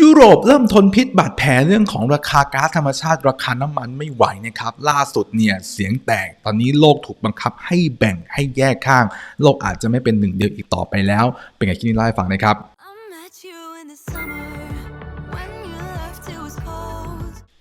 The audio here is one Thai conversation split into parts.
ยุโรปเริ่มทนพิษบาดแผลเรื่องของราคาก๊าซธรรมชาติราคาน้ำมันไม่ไหวนะครับ ล่าสุดเนี่ยเสียงแตกตอนนี้โลกถูกบังคับให้แบ่งให้แยกข้าง โลกอาจจะไม่เป็นหนึ่งเดียวอีกต่อไปแล้ว เป็นไงที่นี่เล่าให้ฟังนะครับ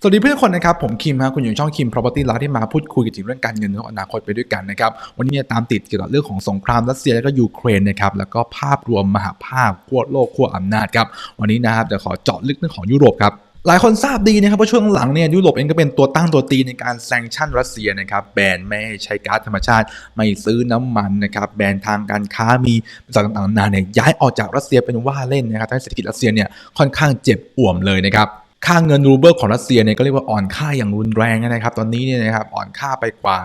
สวัสดีเพื่อนคนนะครับ ผมคิมฮะคุณอยู่ช่องคิม property ล้วที่มาพูดคุยกันถึงเรื่องการเงินและอนาคตไปด้วยกันนะครับ วันนี้เนี่ยตามติดเกี่ยวกับเรื่องของสงครามรัสเซียและก็ยูเครนนะครับแล้วก็ภาพรวมมหาภาพขั้วโลกขั้วอำนาจครับวันนี้นะครับจะขอเจาะลึกเรื่องของยุโรปครับหลายคนทราบดีนะครับว่าช่วงหลังเนี่ยยุโรปเองก็เป็นตัวตั้งตัวตีในการแซงชั่นรัสเซียนะครับแบนไม่ให้ใช้ก๊าซธรรมชาติ ไม่ซื้อน้ำมันนะครับแบนทางการค้ามีบริษัทต่างๆนานาเนี่ยย้ายออกจากรัสเซียเป็นว่าเล่นนะครับทำให้เศรษฐกิจรัสเซียเนี่ยค่อนข้างเจ็บอ่วมเลยนะครับ ค่าเงินรูเบิลของรัสเซียเนี่ยก็เรียกว่าอ่อนค่าอย่างรุนแรงนะครับ ตอนนี้เนี่ยนะครับอ่อนค่าไปกว่า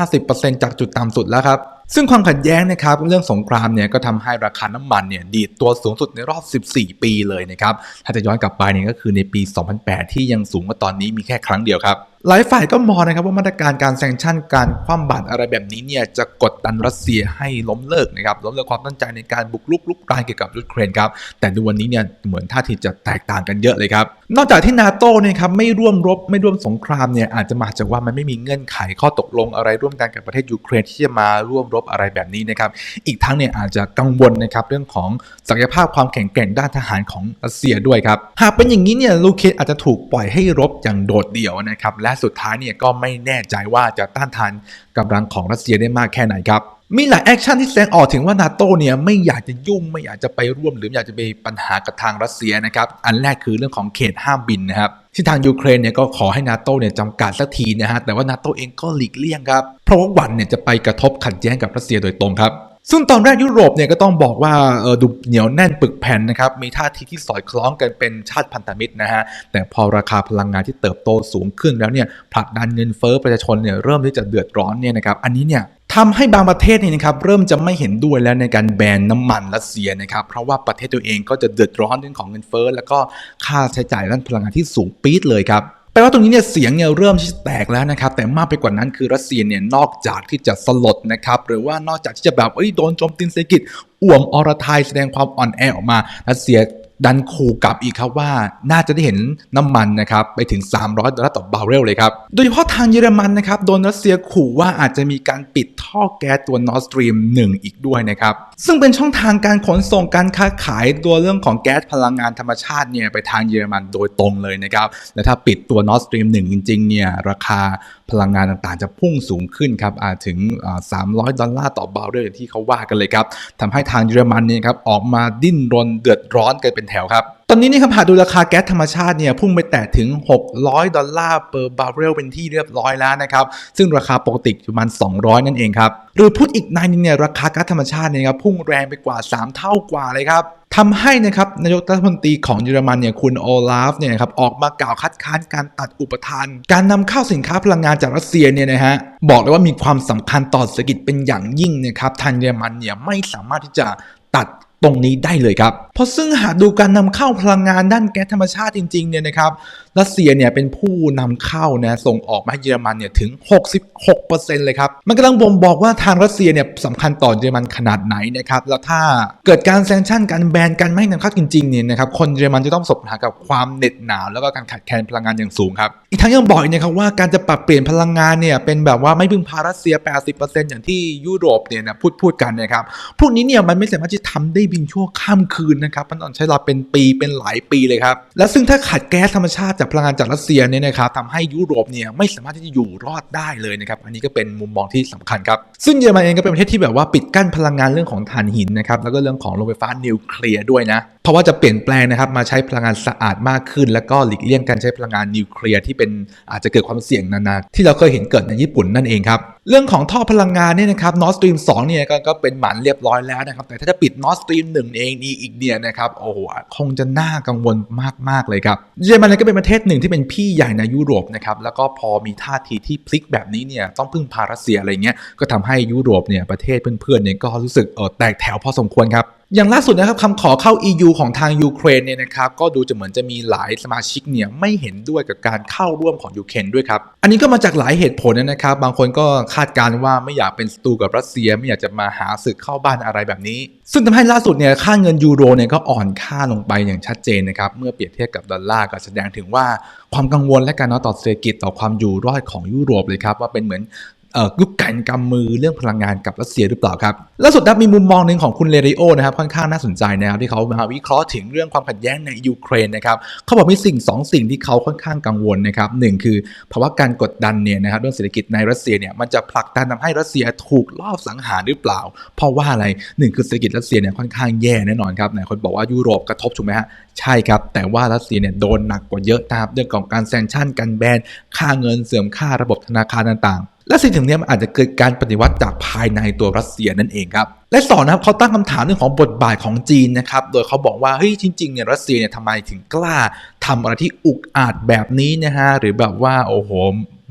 40-50%จากจุดต่ำสุดแล้วครับซึ่งความขัดแย้งนะครับเรื่องสงครามเนี่ยก็ทำให้ราคาน้ำมันเนี่ยดีดตัวสูงสุดในรอบ 14 ปีเลยนะครับถ้าจะย้อนกลับไปเนี่ยก็คือในปี 2008 ที่ยังสูงกว่าตอนนี้มีแค่ครั้งเดียวครับ หลายฝ่ายก็มองนะครับว่ามาตรการการแซงชั่นการคว่ำบาตรอะไรแบบนี้เนี่ยจะกดดันรัสเซียให้ล้มเลิกนะครับล้มเลิกความตั้งใจในการบุกรุกลุกรานเกี่ยวกับยูเครนครับแต่ดูวันนี้เนี่ยเหมือนท่าทีจะแตกต่างกันเยอะเลยครับ นอกจากที่นาโต้เนี่ยครับไม่ร่วมรบไม่ร่วมสงครามเนี่ยอาจจะมาจากว่ามันไม่มีเงื่อนไขข้อตกลงอะไรร่วมกันกับประเทศยูเครนที่จะมาร่วมรบอะไรแบบนี้นะครับอีกทั้งเนี่ยอาจจะกังวลนะครับเรื่องของศักยภาพความแข็งแกร่งด้านทหารของรัสเซียด้วยครับหากเป็นอย่างนี้เนี่ยลูเคสอาจจะถูกปล่อยให้รบอย่างโดดเดี่ยวนะครับและสุดท้ายเนี่ยก็ไม่แน่ใจว่าจะต้านทานกำลังของรัสเซียได้มากแค่ไหนครับ มีหลายแอคชั่นที่แสดงออกถึงว่านาโตเนี่ยไม่อยากจะยุ่งไม่อยากจะไปร่วม หรืออยากจะไปปัญหากับทางรัสเซียนะครับ อันแรกคือเรื่องของเขตห้ามบินนะครับที่ทางยูเครนเนี่ยก็ขอให้นาโตเนี่ยจำกัดสักทีนะฮะแต่ว่านาโตเองก็หลีกเลี่ยงครับ เพราะว่าหวันเนี่ยจะไปกระทบขัดแย้งกับรัสเซียโดยตรงครับ ซึ่งตอนแรกยุโรปเนี่ยก็ต้องบอกว่าเออดูเหนียวแน่นปึกแผ่นนะครับมีท่าทีที่สอดคล้องกันเป็นชาติพันธมิตรนะฮะแต่พอราคาพลังงานที่เติบโตสูงขึ้นแล้วเนี่ยผลักดันเงินเฟ้อประชาชนเนี่ยเริ่มที่จะเดือดร้อนเนี่ยนะครับอันนี้เนี่ยทำให้บางประเทศเนี่ยนะครับเริ่มจะไม่เห็นด้วยแล้วในการแบนน้ำมันรัสเซียนะครับเพราะว่าประเทศตัวเองก็จะเดือดร้อนเรื่องของเงินเฟ้อแล้วก็ค่าใช้จ่ายด้านพลังงานที่สูงปี๊ดเลยครับ แปลว่าตรงนี้เนี่ยเสียงเนี่ยเริ่มที่แตกแล้วนะครับ แต่มากไปกว่านั้นคือรัสเซียเนี่ยนอกจากที่จะสลดนะครับ หรือว่านอกจากที่จะแบบเอ้ยโดนโจมตีเศรษฐกิจ อ่วมอรไทยแสดงความอ่อนแอออกมา รัสเซีย ดันขู่กลับอีกครับว่าน่าจะได้เห็นน้ำมันนะครับไปถึง 300 ดอลลาร์ต่อบาร์เรลเลยครับ โดยเฉพาะทางเยอรมันนะครับโดนรัสเซียขู่ว่าอาจจะมีการปิดท่อแก๊สตัว Nord Stream 1อีกด้วยนะครับ ซึ่งเป็นช่องทางการขนส่งการค้าขายตัวเรื่องของแก๊สพลังงานธรรมชาติเนี่ยไปทางเยอรมันโดยตรงเลยนะครับและถ้าปิดตัว Nord Stream 1จริงๆเนี่ยราคา พลังงานต่างๆ จะพุ่งสูงขึ้นครับอาจถึง 300 ดอลลาร์ต่อบาร์เรลอย่างที่เขาว่ากันเลยครับทำให้ทางเยอรมันเนี่ยครับออกมาดิ้นรนเดือดร้อนกันเป็นแถวครับตอนนี้นี่ครับหากดูราคาแก๊สธรรมชาติเนี่ยพุ่งไปแตะถึง 600 ดอลลาร์เปอร์บาร์เรลเป็นที่เรียบร้อยแล้วนะครับ ซึ่งราคาปกติอยู่ประมาณ 200 นั่นเองครับ หรือพูดอีกนายนึงเนี่ยราคาแก๊าซธรรมชาติเนี่ยครับพุ่งแรงไปกว่า 3 เท่ากว่าเลยครับ ทำให้นะครับนายกรัฐมนตรีของเยอรมันเนี่ยคุณโอลาฟเนี่ยครับออกมากล่าวคัดค้านการตัดอุปทาน การนำเข้าสินค้าพลังงานจากรัสเซียเนี่ยนะฮะบอกเลยว่ามีความสำคัญต่อเศรษฐกิจเป็นอย่างยิ่งนะครับทางเยอรมันเนี่ยไม่สามารถที่จะตัดตรงนี้ได้เลยครับเพราะซึ่งหากดูการนำเข้าพลังงานด้านแก๊สธรรมชาติจริงๆเนี่ยนะครับรัสเซียเนี่ยเป็นผู้นำเข้านะส่งออกมาให้เยอรมันเนี่ยถึง 66%เลยครับ มันกำลังบ่งบอกว่าทางรัสเซียเนี่ยสำคัญต่อเยอรมันขนาดไหนนะครับแล้วถ้าเกิดการแซงชั่นการแบนการไม่ให้นำเข้าจริงๆเนี่ยนะครับคนเยอรมันจะต้องสบปัญหากับความเหน็ดหนาวแล้วก็การขาดแคลนพลังงานอย่างสูงครับอีกทั้งยังบอกอีกนะครับว่าการจะปรับเปลี่ยนพลังงานเนี่ยเป็นแบบว่าไม่พึ่งพารัสเซีย 80%อย่างที่ยุโรปเนี่ยนะพูดพูดกันนะครับพวกนี้เนี่ยมันไม่สามารถที่ทำได้เพียงชั่วข้ามคืนนะครับมันต้องใช้เวลาเป็นปีเป็นหลายปีเลยครับ และซึ่งถ้าขาดแก๊สธรรมชาติจากพลังงานจากรัสเซียเนี่ยนะครับทำให้ยุโรปเนี่ยไม่สามารถที่จะอยู่รอดได้เลยนะครับ อันนี้ก็เป็นมุมมองที่สำคัญครับ ซึ่งเยอรมันเองก็เป็นประเทศที่แบบว่าปิดกั้นพลังงานเรื่องของถ่านหินนะครับแล้วก็เรื่องของโรงไฟฟ้านิวเคลียร์ด้วยนะเพราะว่าจะเปลี่ยนแปลงนะครับมาใช้พลังงานสะอาดมากขึ้น แล้วก็หลีกเลี่ยงการใช้พลังงานนิวเคลียร์ที่เป็นอาจจะเกิดความเสี่ยงนานาที่เราเคยเห็นเกิดในญี่ปุ่นนั่นเองครับเรื่องของท่อพลังงานเนี่ยนะครับ Nord Stream 2เนี่ยก็ก็เป็นหมันเรียบร้อยแล้วนะครับแต่ถ้าจะปิด Nord Stream 1เองนี่อีกเนี่ยนะครับโอ้โหคงจะน่ากังวลมากๆเลยครับเยอรมันก็เป็นประเทศหนึ่งที่เป็นพี่ใหญ่ในยุโรปนะครับแล้วก็พอมีท่าทีที่พลิกแบบนี้เนี่ยต้องพึ่งพารัสเซียอะไรเงี้ยก็ทำให้ยุโรปเนี่ยประเทศเพื่อนๆเนี่ยก็รู้สึกเออแตกแถวพอสมควรครับ อย่างล่าสุดนะครับคำขอเข้า EU ของทางยูเครนเนี่ยนะครับก็ดูจะเหมือนจะมีหลายสมาชิกเนี่ยไม่เห็นด้วยกับการเข้าร่วมของยูเครนด้วยครับ อันนี้ก็มาจากหลายเหตุผลนะครับ บางคนก็คาดการณ์ว่าไม่อยากเป็นศัตรูกับรัสเซีย ไม่อยากจะมาหาศึกเข้าบ้านอะไรแบบนี้ ซึ่งทำให้ล่าสุดเนี่ยค่าเงินยูโรเนี่ยก็อ่อนค่าลงไปอย่างชัดเจนนะครับเมื่อเปรียบเทียบกับดอลลาร์ก็แสดงถึงว่าความกังวลและการนาะต่อเศรษฐกิจต่อความอยู่รอดของยุโรปเลยครับว่าเป็นเหมือน เอ่อลูกไก่กำมือเรื่องพลังงานกับรัสเซียหรือเปล่าครับล่าสุดครับมีมุมมองหนึ่งของคุณเลริโอนะครับค่อนข้างน่าสนใจนะครับที่เขามาวิเคราะห์ถึงเรื่องความขัดแย้งในยูเครนนะครับเขาบอกมีสิ่งสองสิ่งที่เขาค่อนข้างกังวลนะครับหนึ่งคือภาวะการกดดันเนี่ยนะครับเรื่องเศรษฐกิจในรัสเซียเนี่ยมันจะผลักดันทำให้รัสเซียถูกลอบสังหารหรือเปล่า เพราะว่าอะไรหนึ่งคือเศรษฐกิจรัสเซียเนี่ยค่อนข้างแย่แน่นอนครับไหนคนบอกว่ายุโรปกระทบถูกไหมฮะใช่ครับ แต่ว่ารัสเซียเนี่ยโดนหนักกว่าเยอะนะครับเรื่องของการแซงชั่นการแบนค่าเงินเสื่อมค่าระบบธนาคารต่างๆและสิ่งถึงนี้มันอาจจะเกิดการปฏิวัติจากภายในตัวรัสเซียนั่นเองครับ และสองนะครับเขาตั้งคำถามเรื่องของบทบาทของจีนนะครับ โดยเขาบอกว่าเฮ้ยจริงๆเนี่ยรัสเซียเนี่ยทำไมถึงกล้าทำอะไรที่อุกอาจแบบนี้นะฮะหรือแบบว่าโอ้โห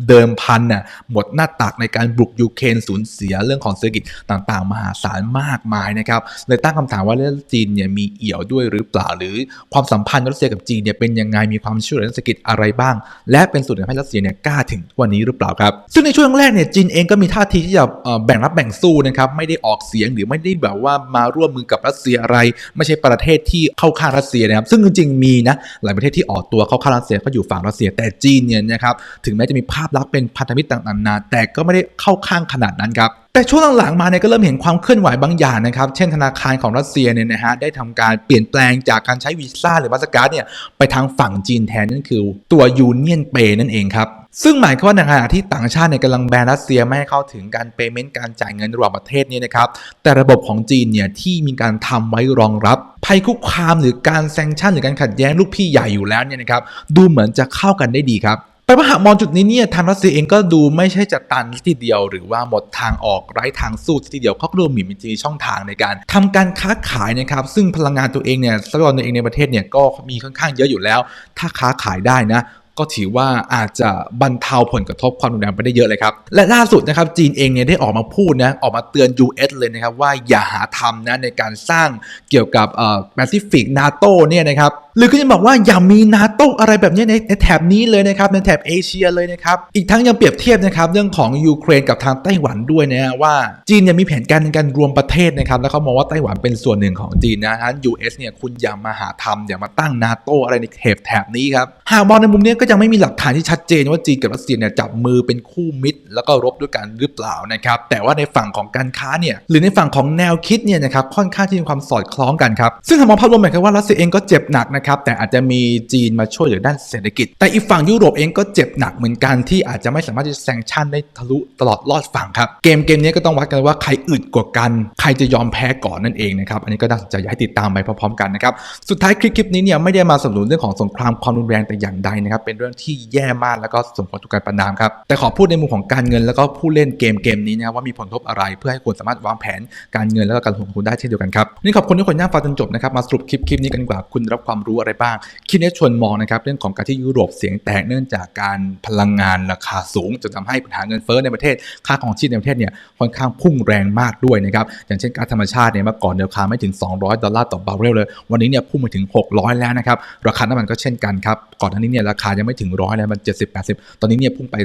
เดิมพันน่ะหมดหน้าตักในการบุกยูเครนสูญเสียเรื่องของเศรษฐกิจต่างๆ มหาศาลมากมายนะครับเลยตั้งคำถามว่ารื่องจีนเนี่ยมีเอี่ยวด้วยหรือเปล่าหรือความสัมพันธ์รัสเซียกับจีนเนี่ยเป็นยังไงมีความช่วยเหลือเศรษฐกิจอะไรบ้าง และเป็นส่วนทำให้รัสเซียเนี่ยกล้าถึงวันนี้หรือเปล่าครับซึ่งในช่วงแรกเนี่ยจีนเองก็มีท่าทีที่จะแบ่งรับแบ่งสู้นะครับไม่ได้ออกเสียงหรือไม่ได้แบบว่ามาร่วมมือกับรัสเซียอะไร ไม่ใช่ประเทศที่เข้าข้างรัสเซียนะครับซึ่งจริงๆมีนะหลายประเทศที่ออกตัวเข้าข้างรัสเซียก็อยู่ฝั่งรัสเซียแต่จีนเนี่ยนะครับถึงแม้จะมีภาพลักษณ์เป็นพันธมิตรต่างๆนานาแต่ก็ไม่ได้เข้าข้างขนาดนั้นครับแต่ช่วงหลังๆมาเนี่ยก็เริ่มเห็นความเคลื่อนไหวบางอย่างนะครับ เช่นธนาคารของรัสเซียเนี่ยนะฮะได้ทำการเปลี่ยนแปลงจากการใช้วีซ่าหรือมาสการ์ดเนี่ยไปทางฝั่งจีนแทนนั่นคือตัวยูเนียนเปย์นั่นเองครับ ซึ่งหมายความว่าในขณะที่ต่างชาติเนี่ยกำลังแบนรัสเซียไม่ให้เข้าถึงการเปย์เมนต์การจ่ายเงินระหว่างประเทศเนี่ยนะครับ แต่ระบบของจีนเนี่ยที่มีการทำไว้รองรับ ภัยคุกคามหรือการแซงชั่นหรือการขัดแย้งลูกพี่ใหญ่อยู่แล้วเนี่ยนะครับดูเหมือนจะเข้ากันได้ดีครับ แต่ว่าหากมองจุดนี้เนี่ยทางรัสเซียเองก็ดูไม่ใช่จะตันทีเดียว หรือว่าหมดทางออกไร้ทางสู้ทีเดียวเขาก็ดูมีมีช่องทางในการทำการค้าขายนะครับซึ่งพลังงานตัวเองเนี่ยทรัพยากรตัวเองในประเทศเนี่ยก็มีค่อนข้างเยอะอยู่แล้ว ถ้าค้าขายได้นะ ก็ถือว่าอาจจะบรรเทาผลกระทบความรุนแรงไปได้เยอะเลยครับ และล่าสุดนะครับจีนเองเนี่ยได้ออกมาพูดนะออกมาเตือน US เลยนะครับว่าอย่าหาทำนะในการสร้างเกี่ยวกับเอ่อแปซิฟิกนาโตเนี่ยนะครับหรือก็จะบอกว่าอย่ามีนาโตอะไรแบบนี้ในในแถบนี้เลยนะครับในแถบเอเชียเลยนะครับอีกทั้งยังเปรียบเทียบนะครับเรื่องของยูเครนกับทางไต้หวันด้วยนะว่าจีนเนี่ยมีแผนการในการรวมประเทศนะครับแล้วเขามองว่าไต้หวันเป็นส่วนหนึ่งของจีนนะฮะ US เนี่ยคุณอย่ามาหาทำอย่ามาตั้งนาโตอะไรในแถบแถบนี้ครับหากมองในมุมนี้ก็ยังไม่มีหลักฐานที่ชัดเจนว่าจีนกับรัสเซียเนี่ยจับมือเป็นคู่มิตร แล้วก็รบด้วยกันหรือเปล่านะครับแต่ว่าในฝั่งของการค้าเนี่ยหรือในฝั่งของแนวคิดเนี่ยนะครับค่อนข้างที่มีความสอดคล้องกันครับซึ่งหามองภาพรวมหมายความว่ารัสเซียเองก็เจ็บหนักนะครับแต่อาจจะมีจีนมาช่วยเหลือด้านเศรษฐกิจ แต่อีกฝั่งยุโรปเองก็เจ็บหนักเหมือนกันที่อาจจะไม่สามารถที่จะแซงชั่นได้ทะลุตลอดรอดฝั่งครับเกมเกมนี้ก็ต้องวัดกันว่าใครอึดกว่ากัน ใครจะยอมแพ้ก่อนนั่นเองนะครับอันนี้ก็น่าสนใจอยากให้ติดตามไปพร้อมๆกันนะครับสุดท้ายคลิปคลิปนี้เนี่ยไม่ได้มาสนับสนุนเรื่องของสงครามความรุนแรงแต่อย่างใดนะครับเป็นเรื่องที่แย่มากแล้วก็สมควรถูกการประนามครับแต่ขอพูดในมุมของการเงินแล้วก็ผู้เล่นเกมเกมนี้นะว่ามีผลกระทบอะไร เพื่อให้คุณสามารถวางแผนการเงินแล้วก็การลงทุนได้เช่นเดียวกันครับนี่ขอบคุณที่คนย่างฟังจนจบนะครับมาสรุปคลิปคลิปนี้กันดีกว่าคุณรับความรู้อะไรบ้างคลิปนี้ชวนมองนะครับเรื่องของการที่ยุโรปเสียงแตกเนื่องจากการพลังงานราคาสูงจนทำให้ปัญหาเงินเฟ้อในประเทศค่าของชีพในประเทศเนี่ยค่อนข้างพุ่งแรงมากด้วยนะครับอย่างเช่นก๊าซธรรมชาติเนี่ยเมื่อก่อนราคาไม่ถึง 200 ดอลลาร์ต่อบาร์เรลเลย วันนี้เนี่ยพุ่งไปถึง 600 แล้วนะครับ ราคาน้ำมันก็เช่นกันครับ ก่อนหน้านี้เนี่ยราคายังไม่ถึงร้อยเลยมัน 70 80 ตอนนี้เนี่ยพุ่งไป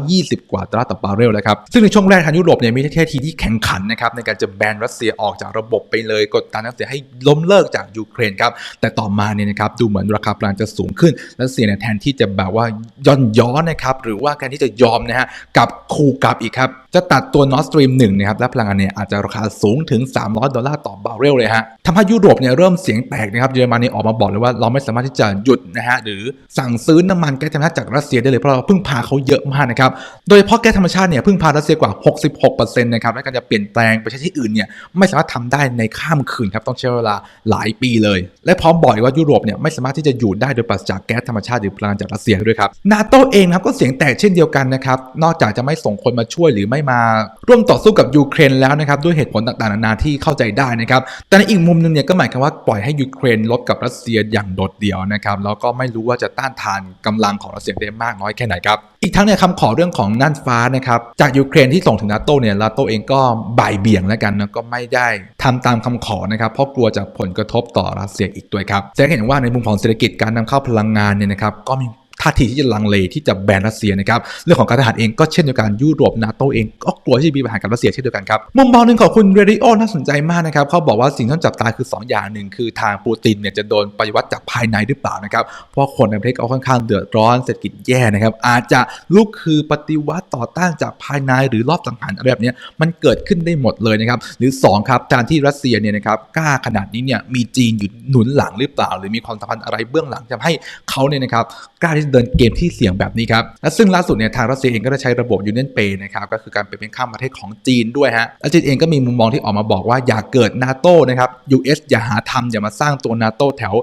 120 กว่าดอลลาร์ต่อบาร์เรลแล้วครับซึ่งในช่วงแรกทางยุโรปเนี่ยมีท่าทีที่แข่งขันนะครับในการจะแบนรัสเซียออกจากระบบไปเลยกดดันรัสเซียให้ล้มเลิกจากยูเครนครับแต่ต่อมาเนี่ยนะครับดูเหมือนราคาพลังจะสูงขึ้นรัสเซียเนี่ยแทนที่จะแบบว่าย่อนย้อนนะครับหรือว่าการที่จะยอมนะฮะกับคูกับอีกครับ จะตัดตัว Nord Stream 1นะครับและพลังงานเนี่ยอาจจะราคาสูงถึง 300 ดอลลาร์ต่อบาร์เรลเลยฮะทำให้ยุโรปเนี่ยเริ่มเสียงแตกนะครับเยอรมนีออกมาบอกเลยว่าเราไม่สามารถที่จะหยุดนะฮะหรือสั่งซื้อน้ำมันแก๊สธรรมชาติจากรัสเซียได้เลยเพราะเราพึ่งพาเขาเยอะมากนะครับโดยเฉพาะแก๊สธรรมชาติเนี่ยพึ่งพารัสเซียกว่า 66%นะครับและการจะเปลี่ยนแปลงไปใช้ที่อื่นเนี่ยไม่สามารถทำได้ในข้ามคืนครับต้องใช้เวลาหลายปีเลย และพร้อมบอกอีกว่ายุโรปเนี่ยไม่สามารถที่จะอยู่ได้โดยปราศจากแก๊สธรรมชาติหรือพลังงานจากรัสเซียด้วยครับนาโตเองนะครับก็เสียงแตกเช่นเดียวกันนะครับนอกจากจะไม่ส่งคนมาช่วยหรือไม่มาร่วมต่อสู้กับยูเครนแล้วนะครับด้วยเหตุผลต่างๆนานาที่เข้าใจได้นะครับแต่ในอีกมุมหนึงเนี่ยก็หมายความว่าปล่อยให้ยูเครนลบกับรัสเซียอย่างโดดเดี่ยวนะครับแล้วก็ไม่รู้ว่าจะต้านทานกำลังของรัสเซียได้มากน้อยแค่ไหนครับอีกทั้งเนี่ยคำขอเรื่องของน่านฟ้านะครับจากยูเครนที่ส่งถึงนาโตเนี่ยนาโตเองก็บ่ายเบี่ยงแล้วกันนะก็ไม่ได้ทำตามคำขอนะครับเพราะกลัวจะผลกระทบต่อรัสเซียอีกด้วยครับแสดงเห็นว่าในมุมของเศรษฐกิจการนำเข้าพลังงานเนี่ยนะครับก็มี ท่าทีที่จะลังเลที่จะแบนรัสเซียนะครับเรื่องของการทหารเองก็เช่นเดียวกันยุโรปนาโตเองก็กลัวที่จะมีปัญหากับรัสเซียเช่นเดียวกันครับมุมมองหนึ่งของคุณเรดิโอน่าสนใจมากนะครับเขาบอกว่าสิ่งที่ต้องจับตาคือ 2 อย่างหนึ่งคือทางปูตินเนี่ยจะโดนปฏิวัติจากภายในหรือเปล่านะครับเพราะคนในประเทศก็ค่อนข้างเดือดร้อนเศรษฐกิจแย่นะครับอาจจะลุกคือปฏิวัติต่อต้านจากภายในหรือรอบสังหารอะไรแบบนี้มันเกิดขึ้นได้หมดเลยนะครับหรือสองครับการที่รัสเซียเนี่ยนะครับกล้าขนาดนี้เนี่ยมีจีนอยู่หนุนหลังหรือเปล่า หรือมีความสัมพันธ์อะไรเบื้องหลังทำให้เขาเนี่ยนะครับ กล้าที่จะเดินเกมที่เสี่ยงแบบนี้ครับและซึ่งล่าสุดเนี่ยทางรัสเซียเองก็ได้ใช้ระบบยูเนียนเปย์นะครับก็คือการเป็นข้ามประเทศของจีนด้วยฮะและจีนเองก็มีมุมมองที่ออกมาบอกว่าอย่าเกิดนาโต้นะครับ US อย่าหาทำอย่ามาสร้างตัวนาโต้แถว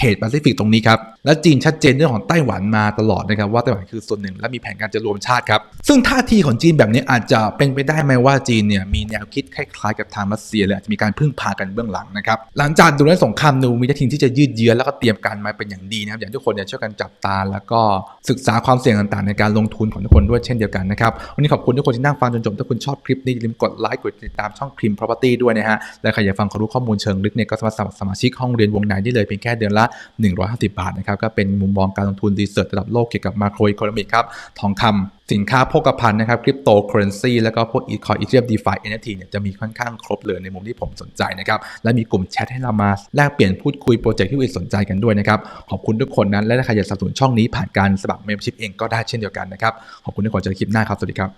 เขตแปซิฟิกตรงนี้ครับ และจีนชัดเจนเรื่องของไต้หวันมาตลอดนะครับว่าไต้หวันคือส่วนหนึ่งและมีแผนการจะรวมชาติครับ ซึ่งท่าทีของจีนแบบนี้อาจจะเป็นไปได้ไหมว่าจีนเนี่ยมีแนวคิดคล้ายๆกับทางรัสเซียเลยอาจจะมีการพึ่งพากันเบื้องหลังนะครับหลังจากดูเรื่องสงครามนูมีท่าทีที่จะยืดเยื้อแล้วก็เตรียมการมาเป็นอย่างดีนะครับอย่างทุกคนเนี่ยช่วยกันจับตา แล้วก็ศึกษาความเสี่ยงต่างๆ ในการลงทุนของทุกคนด้วยเช่นเดียวกันนะครับวันนี้ขอบคุณทุกคนที่นั่งฟังจนจบถ้าคุณชอบคลิปนี้อย่าลืมกดไลค์กดติดตามช่องครีม property ด้วยนะฮะและใครอยากฟังความรู้ข้อมูลเชิงลึกเนี่ยก็สามารถสมัครสมาชิกห้องเรียนวงในได้เลยเพียงแค่เดือนละ150 บาทนะครับก็เป็นมุมมองการลงทุนรีเสิร์ชระดับโลกเกี่ยวกับมาโครอีโคโนมิกครับทองคำสินค้าโภคภัณฑ์นะครับคริปโตเคอเรนซีแล้วก็พวกอีคอยอีเทียมดีฟายเอ็นทีเนี่ยจะมีค่อนข้างครบเลยในมุมที่ผมสนใจนะครับและมีกลุ่มแชทให้เรามาแลกเปลี่ยนพูดคุยโปรเจกต์ที่คุณสนใจกันด้วยนะครับขอบคุณทุกคนนั้นและถ้าใครอยากสนับสนุนช่องนี้ผ่านการสมัครเมมเบอร์ชิพเองก็ได้เช่นเดียวกันนะครับขอบคุณทุกคนเจอกันคลิปหน้าครับสวัสดีครับ